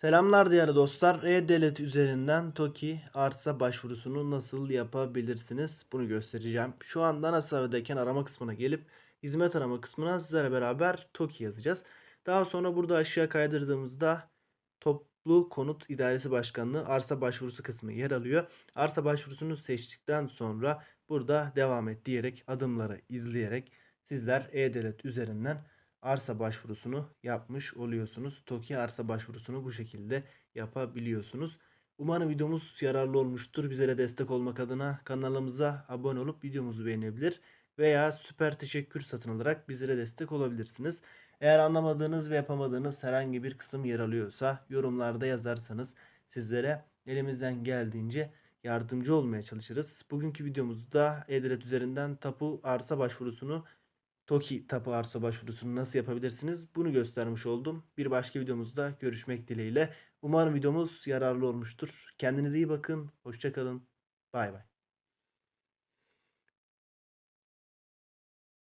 Selamlar değerli dostlar. E-Devlet üzerinden TOKİ arsa başvurusunu nasıl yapabilirsiniz? Bunu göstereceğim. Şu anda ana arama kısmına gelip hizmet arama kısmına sizlerle beraber TOKİ yazacağız. Daha sonra burada aşağı kaydırdığımızda Toplu Konut İdaresi Başkanlığı arsa başvurusu kısmı yer alıyor. Arsa başvurusunu seçtikten sonra burada devam et diyerek adımları izleyerek sizler E-Devlet üzerinden arsa başvurusunu yapmış oluyorsunuz. TOKİ arsa başvurusunu bu şekilde yapabiliyorsunuz. Umarım videomuz yararlı olmuştur. Bizlere destek olmak adına kanalımıza abone olup videomuzu beğenebilir veya süper teşekkür satın alarak bizlere destek olabilirsiniz. Eğer anlamadığınız ve yapamadığınız herhangi bir kısım yer alıyorsa yorumlarda yazarsanız sizlere elimizden geldiğince yardımcı olmaya çalışırız. Bugünkü videomuzda E-Devlet üzerinden tapu arsa başvurusunu TOKİ tapu arsa başvurusunu nasıl yapabilirsiniz? Bunu göstermiş oldum. Bir başka videomuzda görüşmek dileğiyle. Umarım videomuz yararlı olmuştur. Kendinize iyi bakın. Hoşçakalın. Bay bay.